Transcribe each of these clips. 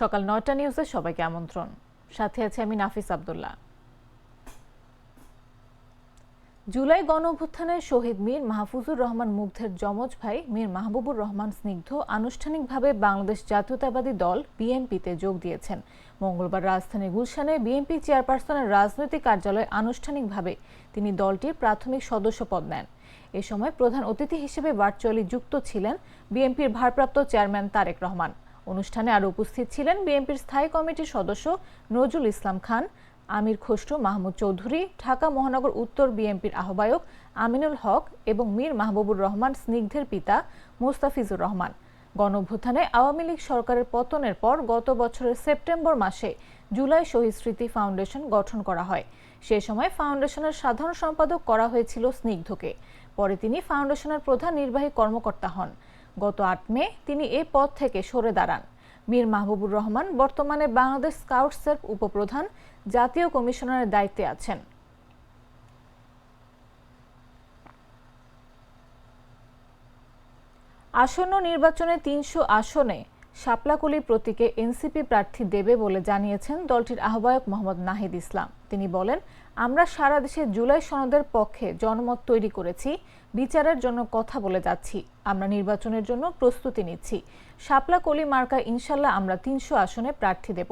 সকাল নয়টা নিউজে সবাইকে আমন্ত্রণ। সাথে আছে আমি নাফিস আব্দুল্লাহ। জুলাই গণ অভ্যুত্থানে শহীদ মীর মাহফুজুর রহমান মুগ্ধের যমজ ভাই মীর মাহবুবুর রহমান স্নিগ্ধ আনুষ্ঠানিকভাবে বাংলাদেশ জাতীয়তাবাদী দল বিএনপিতে যোগ দিয়েছেন। মঙ্গলবার রাজধানীর গুলশানে বিএনপি চেয়ারপারসনের রাজনৈতিক কার্যালয়ে আনুষ্ঠানিকভাবে তিনি দলটির প্রাথমিক সদস্য পদ নেন। এ সময় প্রধান অতিথি হিসেবে ভার্চুয়ালি যুক্ত ছিলেন বিএনপির ভারপ্রাপ্ত চেয়ারম্যান তারেক রহমান। অনুষ্ঠানে আরও উপস্থিত ছিলেন বিএনপির স্থায়ী কমিটির সদস্য নজরুল ইসলাম খান, আমির খসরু মাহমুদ চৌধুরী, ঢাকা মহানগর উত্তর বিএনপির আহ্বায়ক আমিনুল হক এবং মীর মাহবুবুর রহমান স্নিগ্ধের পিতা মোস্তাফিজুর রহমান। গণঅভ্যুত্থানে আওয়ামী লীগ সরকারের পতনের পর গত বছরের সেপ্টেম্বর মাসে জুলাই শহীদ স্মৃতি ফাউন্ডেশন গঠন করা হয়। সে সময় ফাউন্ডেশনের সাধারণ সম্পাদক করা হয়েছিল স্নিগ্ধকে। পরে তিনি ফাউন্ডেশনের প্রধান নির্বাহী কর্মকর্তা হন। গত আট মে তিনি এ পদ থেকে সরে দাঁড়ান। মীর মাহবুবুর রহমান বর্তমানে বাংলাদেশ স্কাউটসের উপপ্রধান, জাতীয় কমিশনারের দায়িত্বে আছেন। আসন্ন নির্বাচনে তিনশো আসনে শাপলাকলি প্রতীকে এনসিপি প্রার্থী দেবে বলে জানিয়েছেন দলটির আহ্বায়ক মোহাম্মদ নাহিদ ইসলাম। তিনি বলেন, আমরা সারা দেশে জুলাই সনদের পক্ষে জনমত তৈরি করেছি, বিচারের জন্য কথা বলে যাচ্ছি। আমরা নির্বাচনের জন্য প্রস্তুতি নিচ্ছি। শাপলাকলি মার্কা ইনশাল্লাহ আমরা তিনশো আসনে প্রার্থী দেব।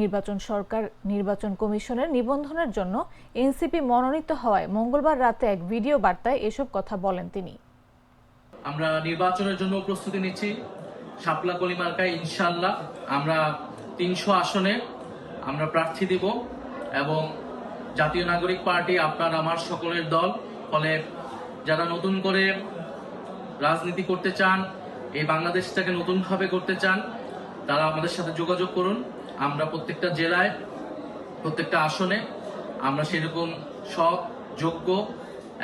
নির্বাচন সরকার, নির্বাচন কমিশনের নিবন্ধনের জন্য এনসিপি মনোনীত হওয়ায় মঙ্গলবার রাতে এক ভিডিও বার্তায় এসব কথা বলেন তিনি। আমরা নির্বাচনের জন্য প্রস্তুতি নিচ্ছি। শাপলা কলিমার্কায় ইনশাল্লাহ আমরা তিনশো আসনে আমরা প্রার্থী দিব এবং জাতীয় নাগরিক পার্টি আপনার আমার সকলের দল। ফলে যারা নতুন করে রাজনীতি করতে চান, এই বাংলাদেশটাকে নতুনভাবে করতে চান, তারা আমাদের সাথে যোগাযোগ করুন। আমরা প্রত্যেকটা জেলায়, প্রত্যেকটা আসনে আমরা সেরকম সৎ, যোগ্য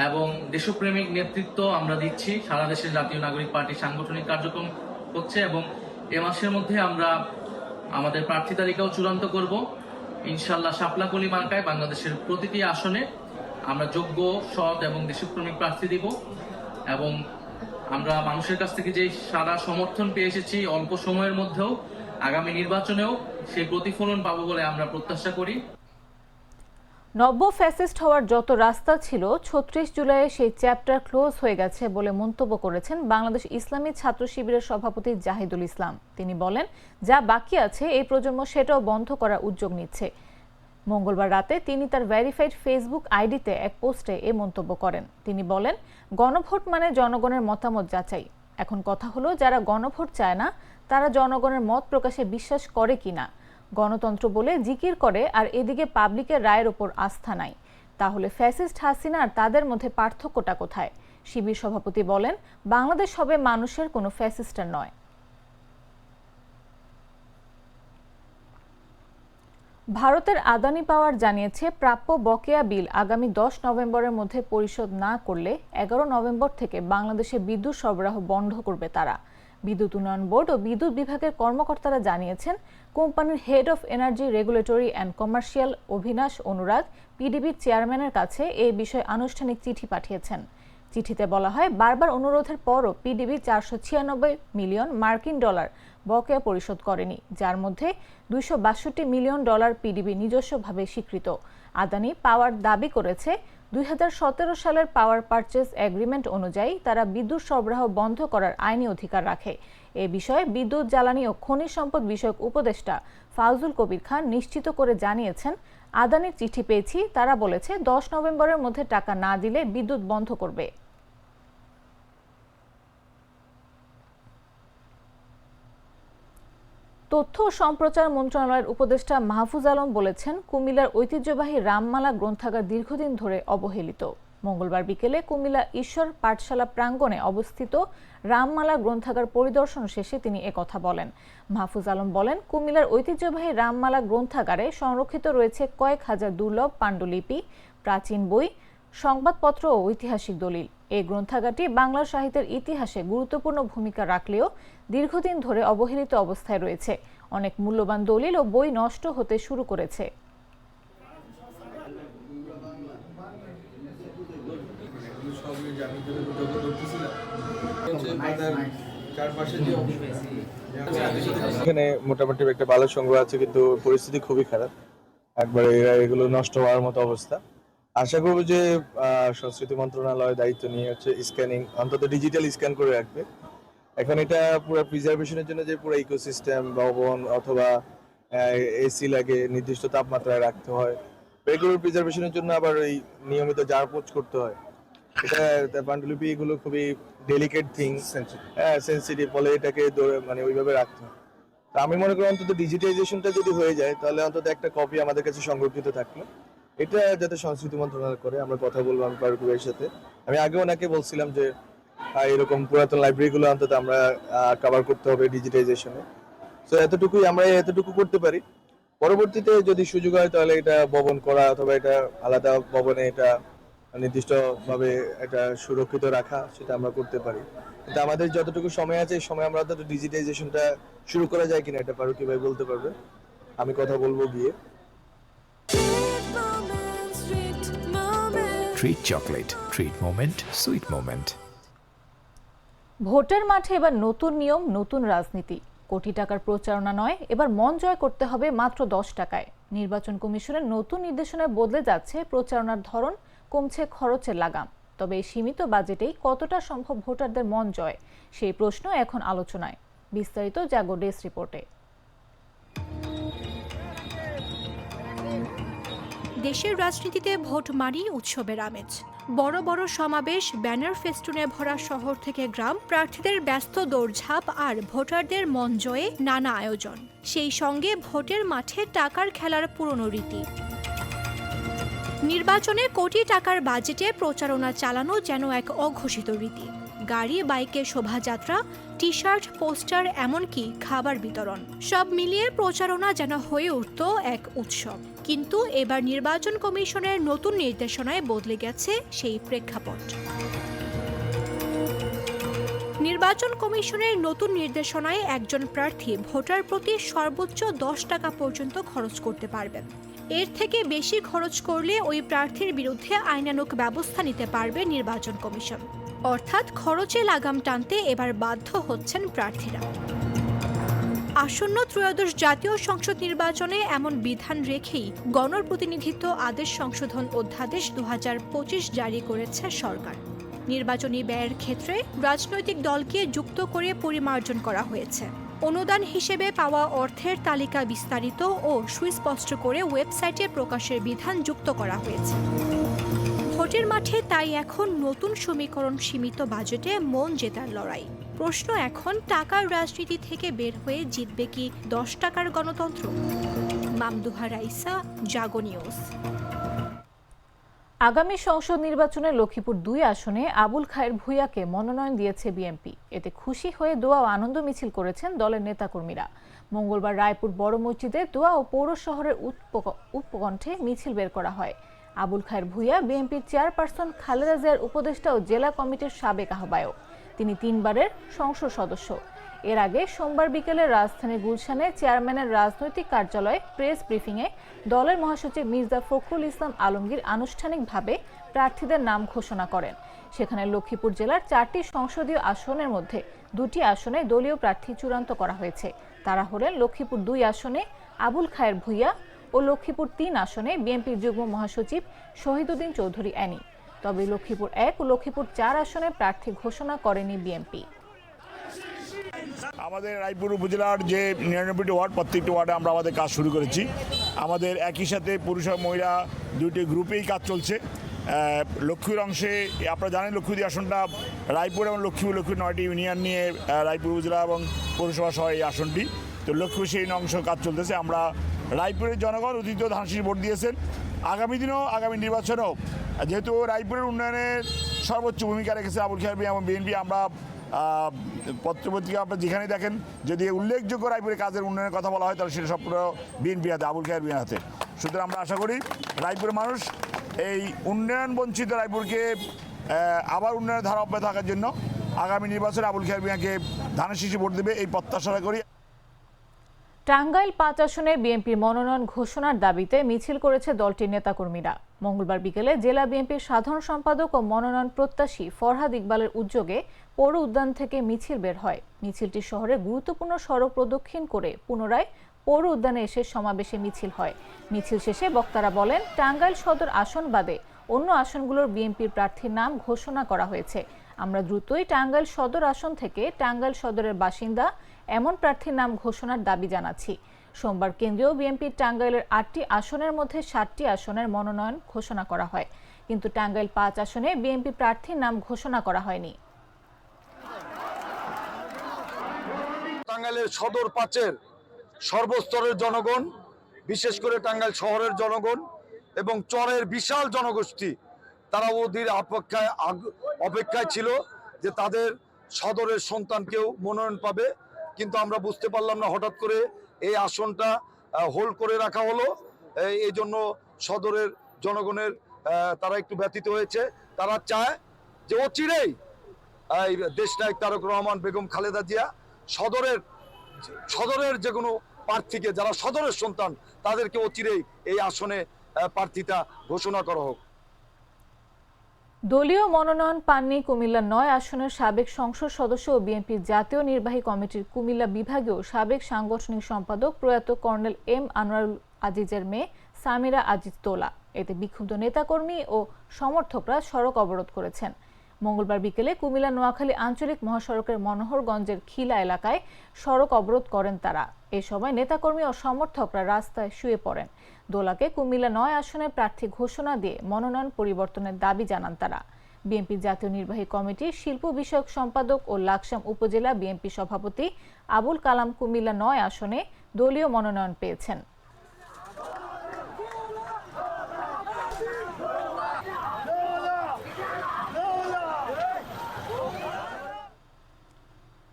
এবং দেশপ্রেমিক নেতৃত্ব আমরা দিচ্ছি। সারা দেশের জাতীয় নাগরিক পার্টি সাংগঠনিক কার্যক্রম হচ্ছে এবং এ মাসের মধ্যে আমরা আমাদের প্রার্থী তালিকাও চূড়ান্ত করব। ইনশাল্লাহ শাপলাকলি মার্কায় বাংলাদেশের প্রতিটি আসনে আমরা যোগ্য, সৎ এবং দেশপ্রেমিক প্রার্থী দিব এবং আমরা মানুষের কাছ থেকে যে সারা সমর্থন পেয়ে এসেছি অল্প সময়ের মধ্যেও, আগামী নির্বাচনেও সেই প্রতিফলন পাবো বলে আমরা প্রত্যাশা করি। নব্য ফ্যাসিস্ট হওয়ার যত রাস্তা ছিল, ছত্রিশ জুলাইয়ে সেই চ্যাপ্টার ক্লোজ হয়ে গেছে বলে মন্তব্য করেছেন বাংলাদেশ ইসলামী ছাত্র শিবিরের সভাপতি জাহিদুল ইসলাম। তিনি বলেন, যা বাকি আছে, এই প্রজন্ম সেটাও বন্ধ করার উদ্যোগ নিচ্ছে। মঙ্গলবার রাতে তিনি তার ভেরিফাইড ফেসবুক আইডিতে এক পোস্টে এ মন্তব্য করেন। তিনি বলেন, গণভোট মানে জনগণের মতামত যাচাই। এখন কথা হলো, যারা গণভোট চায় না, তারা জনগণের মত প্রকাশে বিশ্বাস করে কিনা। গণতন্ত্র বলে জিকির করে আর এদিকে পাবলিকের রায়ের ওপর আস্থা নাই। তাহলে ফ্যাসিস্ট হাসিনা আর তাদের মধ্যে পার্থক্যটা কোথায়? শিবির সভাপতি বলেন, বাংলাদেশ হবে মানুষের কোনো ফ্যাসিস্টার নয়। ভারতের আদানি পাওয়ার জানিয়েছে, প্রাপ্য বকেয়া বিল আগামী দশ নভেম্বরের মধ্যে পরিশোধ না করলে এগারো নভেম্বর থেকে বাংলাদেশে বিদ্যুৎ সরবরাহ বন্ধ করবে তারা। বিদ্যুৎ উন্নয়ন বোর্ড ও বিদ্যুৎ বিভাগের কর্মকর্তারা জানিয়েছেন, কোম্পানির head of energy regulatory and commercial Abhinash Anurag পিডিবির চেয়ারম্যানের কাছে এই বিষয়ে আনুষ্ঠানিক চিঠি পাঠিয়েছেন। চিঠিতে বলা হয়, বারবার অনুরোধের পরও পিডিবি চারশো ছিয়ানব্বই মিলিয়ন মার্কিন ডলার বকেয়া পরিশোধ করেনি, যার মধ্যে দুইশো বাষট্টি মিলিয়ন ডলার পিডিবি নিজস্বভাবে স্বীকৃত। আদানি পাওয়ার দাবি করেছে দুই হাজার সতেরো সালের পাওয়ার পারচেস এগ্রিমেন্ট অনুযায়ী তারা বিদ্যুৎ সরবরাহ বন্ধ করার আইনি অধিকার রাখে। এ বিষয়ে বিদ্যুৎ, জ্বালানি ও খনিজ সম্পদ বিষয়ক উপদেষ্টা ফাউজুল কবির খান নিশ্চিত করে জানিয়েছেন, আদানির চিঠি পেয়েছি, তারা বলেছে দশ নভেম্বরের মধ্যে টাকা না দিলে বিদ্যুৎ বন্ধ করবে। তথ্য ও সম্প্রচার মন্ত্রণালয়ের উপদেষ্টা মাহফুজ আলম বলেছেন, কুমিল্লার ঐতিহ্যবাহী রামমালা গ্রন্থাগার দীর্ঘদিন ধরে অবহেলিত। মঙ্গলবার বিকেলে কুমিল্লা ঈশ্বর পাঠশালা প্রাঙ্গণে অবস্থিত রামমালা গ্রন্থাগার পরিদর্শন শেষে তিনি একথা বলেন। মাহফুজ আলম বলেন, কুমিল্লার ঐতিহ্যবাহী রামমালা গ্রন্থাগারে সংরক্ষিত রয়েছে কয়েক হাজার দুর্লভ পাণ্ডুলিপি, প্রাচীন বই, সংবাদপত্র ও ঐতিহাসিক দলিল। এই গ্রন্থাগারটি বাংলা সাহিত্যের ইতিহাসে গুরুত্বপূর্ণ ভূমিকা রাখলেও দীর্ঘদিন ধরে অবহেলিত অবস্থায় রয়েছে। অনেক মূল্যবান দলিল ও বই নষ্ট হতে শুরু করেছে। এখানে মোটামুটি একটা ভালো সংগ্রহ আছে, কিন্তু পরিস্থিতি খুবই খারাপ। একবারে এগুলো নষ্ট হওয়ার মতো অবস্থা। আশা করব যে সংস্কৃতি মন্ত্রণালয় দায়িত্ব নিয়ে হচ্ছে স্ক্যানিং অন্তত ডিজিটাল স্ক্যান করে রাখবে। এখন এটা পুরো প্রিজার্ভেশনের জন্য যে পুরো ইকোসিস্টেম ভবন অথবা এসি লাগে নির্দিষ্ট তাপমাত্রায় রাখতে হয়। এগুলোর প্রিজার্ভেশনের জন্য আবার এই নিয়মিত জার পোচ করতে হয়। এটা পাণ্ডুলিপি এগুলো খুবই ডেলিকেট থিংস হ্যাঁ সেন্সিটিভ ফলে এটাকে মানে ওইভাবে রাখতে হয়। তা আমি মনে করি অন্তত ডিজিটাইজেশনটা যদি হয়ে যায় তাহলে অন্তত একটা কপি আমাদের কাছে সংরক্ষিত থাকল। এটা যাতে সংস্কৃতি মন্ত্রণালয় করে, আমরা কথা বলব আমি ফারুক ভাইয়ের সাথে। আমি আগে ওনাকে বলছিলাম যে এরকম পুরাতন লাইব্রেরিগুলো অন্তত আমরা কভার করতে হবে ডিজিটাইজেশনে তো এতটুকুই আমরা এতটুকু করতে পারি। পরবর্তীতে যদি সুযোগ হয়, তাহলে এটা ভবন করা অথবা এটা আলাদা ভবনে এটা নির্দিষ্টভাবে এটা সুরক্ষিত রাখা, সেটা আমরা করতে পারি। কিন্তু আমাদের যতটুকু সময় আছে, এই সময় আমরা ডিজিটাইজেশনটা শুরু করা যায় কিনা, এটা পারো কীভাবে বলতে পারবে। আমি কথা বলব গিয়ে। Treat chocolate. Treat moment. Sweet moment. ভোটের মাঠে এবার নতুন নিয়ম, নতুন রাজনীতি কোটি টাকার প্রচারণা নয়, এবার মন জয় করতে হবে মাত্র দশ টাকায় নির্বাচন কমিশনের নতুন নির্দেশনায় বদলে যাচ্ছে প্রচারণার ধরন, কমছে খরচের লাগাম তবে এই সীমিত বাজেটেই কতটা সম্ভব ভোটারদের মন জয় সেই প্রশ্ন এখন আলোচনায় বিস্তারিত জাগো ডেস রিপোর্টে দেশের রাজনীতিতে ভোট মানেই উৎসবের আমেজ। বড় বড় সমাবেশ, ব্যানার ফেস্টুনে ভরা শহর থেকে গ্রাম প্রার্থীদের ব্যস্ত দৌড়ঝাঁপ আর ভোটারদের মন জয়ে নানা আয়োজন। সেই সঙ্গে ভোটের মাঠে টাকার খেলার পুরনো রীতি। নির্বাচনে কোটি টাকার বাজেটে প্রচারণা চালানো যেন এক অঘোষিত রীতি। গাড়ি, বাইকে শোভাযাত্রা টি শার্ট পোস্টার, এমনকি খাবার বিতরণ। সব মিলিয়ে প্রচারণা যেন হয়ে উঠত এক উৎসব। কিন্তু এবার নির্বাচন কমিশনের নতুন নির্দেশনায় বদলে গেছে সেই প্রেক্ষাপট। নির্বাচন কমিশনের নতুন নির্দেশনায় একজন প্রার্থী ভোটার প্রতি সর্বোচ্চ দশ টাকা পর্যন্ত খরচ করতে পারবেন। এর থেকে বেশি খরচ করলে ওই প্রার্থীর বিরুদ্ধে আইনানুক ব্যবস্থা নিতে পারবে নির্বাচন কমিশন। অর্থাৎ খরচে লাগাম টানতে এবার বাধ্য হচ্ছেন প্রার্থীরা। আসন্ন ত্রয়োদশ জাতীয় সংসদ নির্বাচনে এমন বিধান রেখেই গণপ্রতিনিধিত্ব আদেশ সংশোধন অধ্যাদেশ দু হাজার পঁচিশ জারি করেছে সরকার। নির্বাচনী ব্যয়ের ক্ষেত্রে রাজনৈতিক দলকে যুক্ত করে পরিমার্জন করা হয়েছে। অনুদান হিসেবে পাওয়া অর্থের তালিকা বিস্তারিত ও সুস্পষ্ট করে ওয়েবসাইটে প্রকাশের বিধান যুক্ত করা হয়েছে। ভোটের মাঠে তাই এখন নতুন সমীকরণ সীমিত বাজেটে মন জেতার লড়াই। প্রশ্ন এখন, টাকার রাজনীতি থেকে বের হয়ে জিতবে কি দশ টাকার গণতন্ত্র? মামদুহা রাইসা, জাগো নিউজ। আগামী সংসদ নির্বাচনে লক্ষ্মীপুর দুই আসনে আবুল খায়ের ভূঁইয়াকে মনোনয়ন দিয়েছে বিএনপি। এতে খুশি হয়ে দোয়া ও আনন্দ মিছিল করেছেন দলের নেতাকর্মীরা। মঙ্গলবার রায়পুর বড় মসজিদে দোয়া ও পৌর শহরের উপকণ্ঠে মিছিল বের করা হয়। আবুল খায়ের ভূঁইয়া বিএনপির চেয়ারপারসন খালেদা জিয়ার উপদেষ্টা ও জেলা কমিটির সাবেক আহ্বায়ক। তিনি তিনবারের সংসদ সদস্য। এর আগে সোমবার বিকেলে রাজধানীর গুলশানে চেয়ারম্যানের রাজনৈতিক কার্যালয়ে প্রেস ব্রিফিংয়ে দলের মহাসচিব মির্জা ফখরুল ইসলাম আলমগীর আনুষ্ঠানিকভাবে প্রার্থীদের নাম ঘোষণা করেন। সেখানে লক্ষ্মীপুর জেলার চারটি সংসদীয় আসনের মধ্যে দুটি আসনে দলীয় প্রার্থী চূড়ান্ত করা হয়েছে। তারা হলেন লক্ষ্মীপুর দুই আসনে আবুল খায়ের ভূঁইয়া ও লক্ষ্মীপুর তিন আসনে বিএনপির যুগ্ম মহাসচিব শহীদুদ্দিন চৌধুরী অ্যানি। তবে লক্ষ্মীপুর এক ও লক্ষ্মীপুর চার আসনে প্রার্থী ঘোষণা করেনি বিএনপি। আমাদের রায়পুর উপজেলার যে নিরানব্বইটি ওয়ার্ড, প্রত্যেকটি ওয়ার্ডে আমরা আমাদের কাজ শুরু করেছি। আমাদের একই সাথে পুরুষ আর মহিলা দুইটি গ্রুপেই কাজ চলছে। লক্ষ্মীর অংশে, আপনারা জানেন লক্ষ্মীদি আসনটা রায়পুর এবং লক্ষ্মীপুর লক্ষ্মী নয়টি ইউনিয়ন নিয়ে রায়পুর উপজেলা এবং পৌরসভা সহ এই আসনটি। তো লক্ষ্মী সেই অংশ কাজ চলতেছে। আমরা রায়পুরের জনগণ অতীত ধানসির ভোট দিয়েছেন। আগামী দিনেও, আগামী নির্বাচনেও। যেহেতু রায়পুরের উন্নয়নের সর্বোচ্চ ভূমিকা রেখেছে আবুল খেয়ার এবং বিএনপি, আমরা পত্রপত্রিকা আপনার যেখানে দেখেন, যদি উল্লেখযোগ্য রায়পুরের কাজের উন্নয়নের কথা বলা হয়, তাহলে সেটা সবগুলো বিএনপি হাতে, আবুল খায়ের বিএন হাতে। সুতরাং আমরা আশা করি রায়পুরের মানুষ এই উন্নয়ন বঞ্চিত রায়পুরকে আবার উন্নয়নের ধারা অব্যাহত থাকার জন্য আগামী নির্বাচনে আবুল খায়ের বিয়াকে ধানের শীষে ভোট দেবে, এই প্রত্যাশা করি। টাঙ্গাইল পাঁচ আসনে বিএনপির মনোনয়ন ঘোষণার দাবিতে মিছিল করেছে দলটির নেতাকর্মীরা। মঙ্গলবার বিকেলে জেলা বিএনপির সাধারণ সম্পাদক ও মনোনয়ন প্রত্যাশী ফরহাদ ইকবালের উদ্যোগে পৌর উদ্যান থেকে মিছিল বের হয়। মিছিলটি শহরের গুরুত্বপূর্ণ সড়ক প্রদক্ষিণ করে পুনরায় পৌর উদ্যানে এসে সমাবেশে মিছিল হয়। মিছিল শেষে বক্তারা বলেন, টাঙ্গাইল সদর আসন বাদে অন্য আসনগুলোর বিএনপির প্রার্থীর নাম ঘোষণা করা হয়েছে। আমরা দ্রুতই টাঙ্গাইল সদর আসন থেকে টাঙ্গাইল সদরের বাসিন্দা এমন প্রার্থীর নাম ঘোষণার দাবি জানাচ্ছি। সোমবার কেন্দ্রীয় বিএনপির টাঙ্গাইলের আটটি আসনের মধ্যে সাতটি আসনের মনোনয়ন ঘোষণা করা হয়। কিন্তু টাঙ্গাইল পাঁচ আসনে বিএনপি প্রার্থীর নাম ঘোষণা করা হয়নি। টাঙ্গাইলের সদর পাঁচের সর্বস্তরের জনগণ, বিশেষ করে টাঙ্গাইল শহরের জনগণ এবং চরের বিশাল জনগোষ্ঠী, তারা ওদের অপেক্ষায় অপেক্ষায় ছিল যে তাদের সদরের সন্তানকেও মনোনয়ন পাবে। কিন্তু আমরা বুঝতে পারলাম না হঠাৎ করে এই আসনটা হোল্ড করে রাখা হলো। এই- জন্য সদরের জনগণের তারা একটু ব্যথিত হয়েছে। তারা চায় যে অচিরেই এই দেশনায়ক তারক রহমান বেগম খালেদা জিয়া সদরের সদরের যে কোনো প্রার্থীকে যারা সদরের সন্তান তাদেরকে অচিরেই এই আসনে আহ, প্রার্থিতা ঘোষণা করা হোক। দলীয় মনোনয়ন পাননি কুমিল্লা নয় আসনের সাবেক সংসদ সদস্য ও বিএনপির জাতীয় নির্বাহী কমিটির কুমিল্লা বিভাগীয় সাবেক সাংগঠনিক সম্পাদক প্রয়াত কর্নেল এম আনোয়ারুল আজিজের মেয়ে সামিরা আজিজ তোলা। এতে বিক্ষুব্ধ নেতাকর্মী ও সমর্থকরা সড়ক অবরোধ করেছেন। মঙ্গলবার বিকেলে কুমিল্লা নোয়াখালী আঞ্চলিক মহাসড়কের মনোহরগঞ্জের খিলা এলাকায় সড়ক অবরোধ করেন তারা। এ সময় নেতাকর্মী ও সমর্থকরা রাস্তায় শুয়ে পড়েন। দোলাকে কুমিল্লা নয় আসনে প্রার্থী ঘোষণা দিয়ে মনোনয়ন পরিবর্তনের দাবি জানান তারা। বিএনপি জাতীয় নির্বাহী কমিটির শিল্প বিষয়ক সম্পাদক ও লাকসাম উপজেলা বিএনপি সভাপতি আবুল কালাম কুমিল্লা নয় আসনে দলীয় মনোনয়ন পেয়েছেন।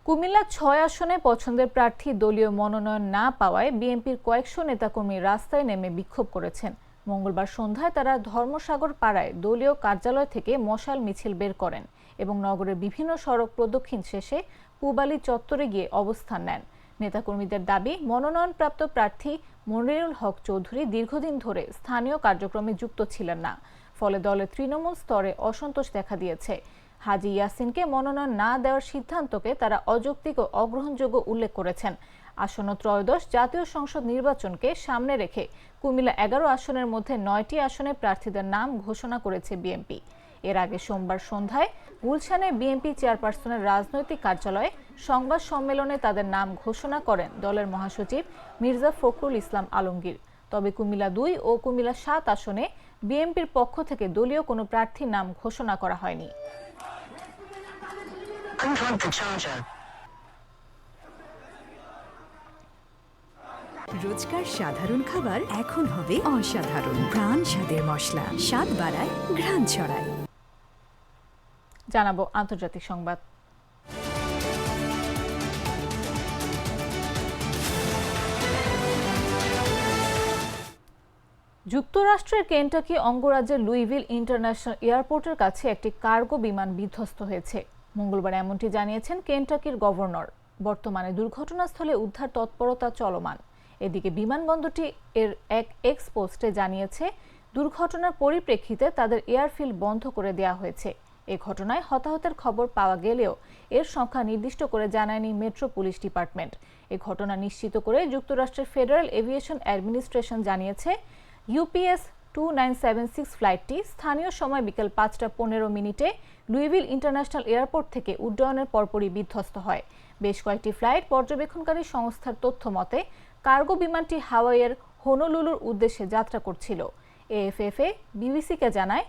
কুমিল্লা ছয় আসনে পছন্দের প্রার্থী দলীয় মনোনয়ন না পাওয়ায় বিএনপির কয়েকশো নেতাকর্মী রাস্তায় নেমে বিক্ষোভ করেছেন। মঙ্গলবার সন্ধ্যায় তারা ধর্মসাগর পাড়ায় দলীয় কার্যালয় থেকে মশাল মিছিল বের করেন এবং নগরের বিভিন্ন সড়ক প্রদক্ষিণ শেষে পুবালি চত্বরে গিয়ে অবস্থান নেন। নেতাকর্মীদের দাবি, মনোনয়নপ্রাপ্ত প্রার্থী মনিরুল হক চৌধুরী দীর্ঘদিন ধরে স্থানীয় কার্যক্রমে যুক্ত ছিলেন না। ফলে দলের তৃণমূল স্তরে অসন্তোষ দেখা দিয়েছে। হাজি ইয়াসিনকে মনোনয়ন না দেওয়ার সিদ্ধান্তকে তারা অযৌক্তিক ও অগ্রহণযোগ্য উল্লেখ করেছেন। আসন্ন ত্রয়োদশ জাতীয় সংসদ নির্বাচনকে সামনে রেখে কুমিল্লা এগারো আসনের মধ্যে নয়টি আসনে প্রার্থীদের নাম ঘোষণা করেছে বিএনপি। এর আগে সোমবার সন্ধ্যায় গুলশানে বিএনপি চেয়ারপারসনের রাজনৈতিক কার্যালয়ে সংবাদ সম্মেলনে তাদের নাম ঘোষণা করেন দলের মহাসচিব মির্জা ফখরুল ইসলাম আলমগীর। তবে কুমিল্লা দুই ও কুমিল্লা সাত আসনে বিএনপির পক্ষ থেকে দলীয় কোনো প্রার্থীর নাম ঘোষণা করা হয়নি। Unplug the charger. রোজকার সাধারণ খাবার এখন হবে অসাধারণ। প্রাণ স্বাদের মশলা। স্বাদ বাড়ায় ঘ্রাণ ছড়ায়। জানাব আন্তর্জাতিক সংবাদ। যুক্তরাষ্ট্রের কেন্টাকি অঙ্গরাজ্যের লুইভিল ইন্টারন্যাশনাল এয়ারপোর্টের কাছে একটি কার্গো বিমান বিধ্বস্ত হয়েছে। মঙ্গলবার এমনটি জানিয়েছেন কেন্টাকির গভর্নর। বর্তমানে দুর্ঘটনাস্থলে উদ্ধার তৎপরতা চলমান। এদিকে বিমানবন্দরটি এর এক এক্স পোস্টে জানিয়েছে, দুর্ঘটনার পরিপ্রেক্ষিতে তাদের এয়ারফিল্ড বন্ধ করে দেওয়া হয়েছে। এ ঘটনায় হতাহতের খবর পাওয়া গেলেও এর সংখ্যা নির্দিষ্ট করে জানায়নি মেট্রো পুলিশ ডিপার্টমেন্ট। এ ঘটনা নিশ্চিত করে যুক্তরাষ্ট্রের ফেডারেল এভিয়েশন অ্যাডমিনিস্ট্রেশন জানিয়েছে, UPS two nine seven six ফ্লাইটটি স্থানীয় সময় বিকেল পাঁচটা পনেরো মিনিটে লুইভিল ইন্টারন্যাশনাল এয়ারপোর্ট থেকে উড্ডয়নের পরপরই বিধ্বস্ত হয়। বেশ কয়েকটি ফ্লাইট পর্যবেক্ষণকারী সংস্থার তথ্য মতে, কার্গো বিমানটি হাওয়াইয়ের হোনোলুলুর উদ্দেশ্যে যাত্রা করছিল। এএফএফএ বিবিসিকে জানায়,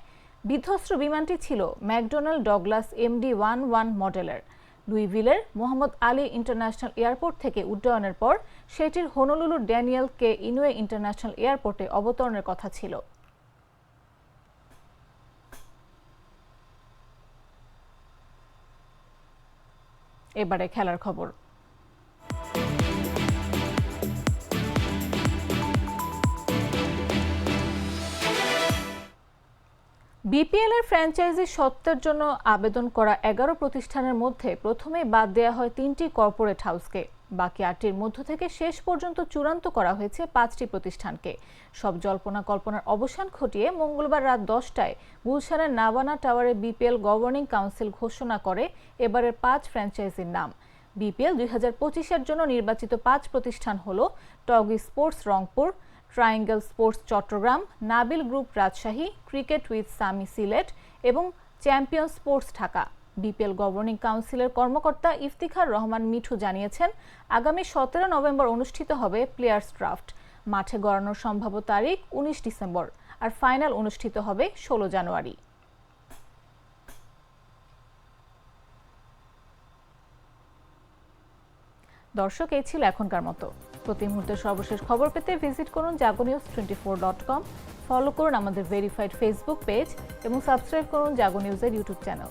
বিধ্বস্ত বিমানটি ছিল McDonnell Douglas MD one one মডেলের। লুইভিলের মোহাম্মদ আলী ইন্টারন্যাশনাল এয়ারপোর্ট থেকে উড্ডয়নের পর সেটির হোনোলুলুর ড্যানিয়েল কে ইনুয়ে ইন্টারন্যাশনাল এয়ারপোর্টে অবতরণের কথা ছিল। এবারে খেলার খবর। বিপিএল এর ফ্র্যাঞ্চাইজি সত্ত্বের জন্য আবেদন করা এগারো প্রতিষ্ঠানের মধ্যে প্রথমে বাদ দেওয়া হয় তিনটি কর্পোরেট হাউসকে বাকি আটটির মধ্য থেকে শেষ পর্যন্ত চূড়ান্ত করা হয়েছে পাঁচটি প্রতিষ্ঠানকে। সব জল্পনা কল্পনার অবসান ঘটিয়ে মঙ্গলবার রাত দশটায় গুলশানের নাবানা টাওয়ারে বিপিএল গভর্নিং কাউন্সিল ঘোষণা করে এবারের পাঁচ ফ্র্যাঞ্চাইজির নাম। বিপিএল দুই হাজার পঁচিশের জন্য নির্বাচিত পাঁচ প্রতিষ্ঠান হল Toggi Sports Rangpur, Triangle Sports Chattogram, Nabil Group Rajshahi, Cricket with Sami Sylhet এবং Champion Sports Dhaka. BPL governing কাউন্সিলের কর্মকর্তা ইফতিখার রহমান মিঠু জানিয়েছেন, আগামী সতেরো নভেম্বর অনুষ্ঠিত হবে প্লেয়ার্স ড্রাফট। মাঠে গড়ানোর সম্ভাব্য তারিখ উনিশ ডিসেম্বর আর ফাইনাল অনুষ্ঠিত হবে ষোলো জানুয়ারি। দর্শক, এই ছিল এখনকার মতো। প্রতি মুহূর্তের সর্বশেষ খবর পেতে ভিজিট করুন Jago News twenty four dot com. Follow করুন আমাদের ভেরিফাইড ফেসবুক পেজ এবং সাবস্ক্রাইব করুন জাগো নিউজের ইউটিউব চ্যানেল।